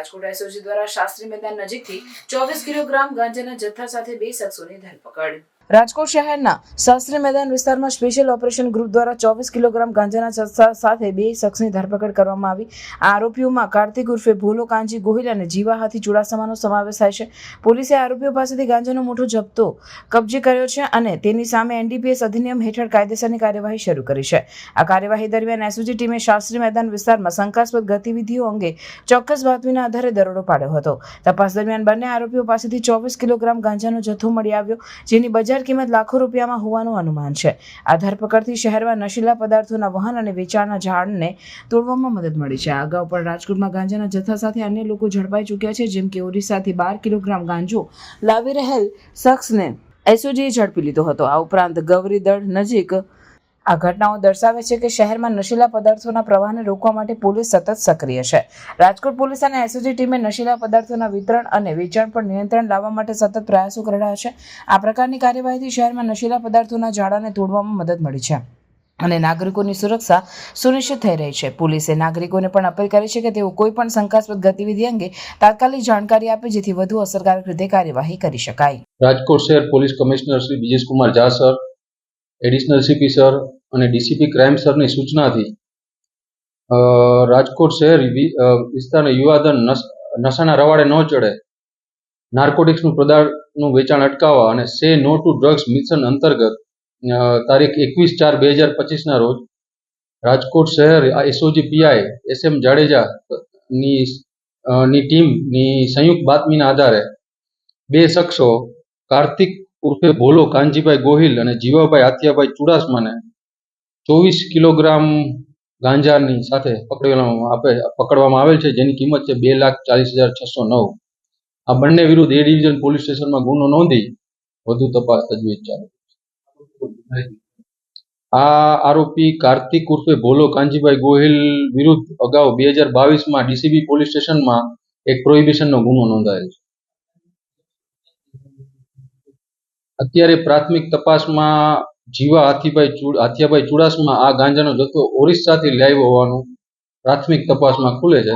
Rajkot SOG દ્વારા શાસ્ત્રી મેદાન નજીકથી ચોવીસ કિલોગ્રામ ગાંજાના જથ્થા સાથે બે શખ્સોની ધરપકડ. રાજકોટ શહેરના શાસ્ત્રી મેદાન વિસ્તારમાં સ્પેશિયલ ઓપરેશન ગ્રુપ દ્વારા ચોવીસ કિલોગ્રામ ગાંજાના જથ્થા સાથે બે શખ્સની ધરપકડ કરવામાં આવી. આ આરોપીઓમાં કાર્તિક ઉર્ફે ભોલો કાંજી ગોહિલ અને જીવા હાથી ચુડાસમાનો સમાવેશ થાય છે. પોલીસે આરોપીઓ પાસેથી ગાંજાનો મોટો જપ્તો કબજે કર્યો છે અને તેની સામે એનડીપીએસ અધિનિયમ હેઠળ કાયદેસરની કાર્યવાહી શરૂ કરી છે. આ કાર્યવાહી દરમિયાન એસઓજી ટીમે શાસ્ત્રી મેદાન વિસ્તારમાં શંકાસ્પદ ગતિવિધિઓ અંગે ચોક્કસ બાતમીના આધારે દરોડો પાડ્યો હતો. તપાસ દરમિયાન બંને આરોપીઓ પાસેથી ચોવીસ કિલોગ્રામ ગાંજાનો જથ્થો મળી આવ્યો, જેની બજાર કિંમત લાખો રૂપિયામાં હોવાનું અનુમાન છે. આ ધરપકડથી શહેરમાં નશીલા પદાર્થોના વહન અને વેચાણના ઝાડને તોડવામાં મદદ મળી છે. અગાઉ પણ રાજકોટમાં ગાંજાના જથ્થા સાથે અન્ય લોકો ઝડપાઈ ચૂક્યા છે, જેમ કે ઓરિસ્સાથી બાર કિલોગ્રામ ગાંજો લાવી રહેલ શખ્સને એસઓજીએ ઝડપી લીધો હતો. આ ઉપરાંત ગૌરીદળ નજીક આ ઘટનાઓ દર્શાવે છે કે શહેરમાં નશીલા પદાર્થોના પ્રવાહને રોકવા માટે પોલીસ સતત સક્રિય છે. રાજકોટ પોલીસ અને એસઓજી ટીમે નશીલા પદાર્થોના વિતરણ અને વેચાણ પર નિયંત્રણ લાવવા માટે સતત પ્રયાસો કરી રહ્યા છે. આ પ્રકારની કાર્યવાહીથી શહેરમાં નશીલા પદાર્થોના ઝાડાને તોડવામાં મદદ મળી છે અને નાગરિકોની સુરક્ષા સુનિશ્ચિત થઈ રહી છે. પોલીસે નાગરિકોને પણ અપીલ કરી છે કે તેઓ કોઈ પણ શંકાસ્પદ ગતિવિધિ અંગે તાત્કાલિક જાણકારી આપે જેથી વધુ અસરકારક રીતે કાર્યવાહી કરી શકાય. રાજકોટ શહેર police commissioner Shri Brijesh Kumar Jha, sir additional CP sir અને ડીસીપી ક્રાઇમ સરની સૂચનાથી રાજકોટ શહેર વિસ્તારના યુવાધન નશાના રવાડે ન ચડે, નાર્કોટિક્સનું પદાર્થનું વેચાણ અટકાવવા અને સે નો ટુ ડ્રગ્સ મિશન અંતર્ગત તારીખ એકવીસ ચાર બે હજાર પચીસના રોજ, રાજકોટ શહેર SOG PI S M Jadeja ની ટીમની સંયુક્ત બાતમીના આધારે બે શખ્સો કાર્તિક ઉર્ફે ભોલો કાનજીભાઈ ગોહિલ અને જીવાભાઈ આથિયાભાઈ ચુડાસમાને ચોવીસ કિલોગ્રામ ગાંજાની સાથે પકડવામાં આપે, પકડવામાં આવેલ છે, જેની કિંમત છે બે લાખ ચાલીસ હજાર છસો નવ. આ બંને વિરુદ્ધ એ ડિવિઝન પોલીસ સ્ટેશનમાં ગુનો નોંધી વધુ તપાસ તજવીજ ચાલુ આ આરોપી કાર્તિક ઉર્ફે ભોલો કાંજીભાઈ ગોહિલ વિરુદ્ધ અગાઉ બે હજાર બાવીસમાં ડીસીબી પોલીસ સ્ટેશનમાં એક પ્રોહિબિશનનો ગુનો નોંધાયેલ છે. અત્યારે પ્રાથમિક તપાસમાં જીવા હાથીભાઈ હાથિયાભાઈ ચુડાસમા આ ગાંજાનો જથ્થો ઓરિસ્સાથી લાવ્યો હોવાનું પ્રાથમિક તપાસમાં ખુલે છે,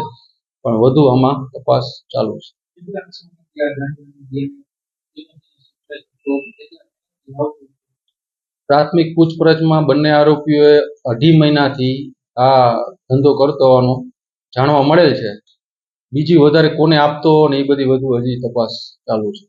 પણ વધુ આમાં તપાસ ચાલુ છે. પ્રાથમિક પૂછપરછમાં બંને આરોપીઓએ અઢી મહિનાથી આ ધંધો કરતો હોવાનું જાણવા મળેલ છે. બીજી વધારે કોને આપતો ને એ બધી વધુ હજી તપાસ ચાલુ છે.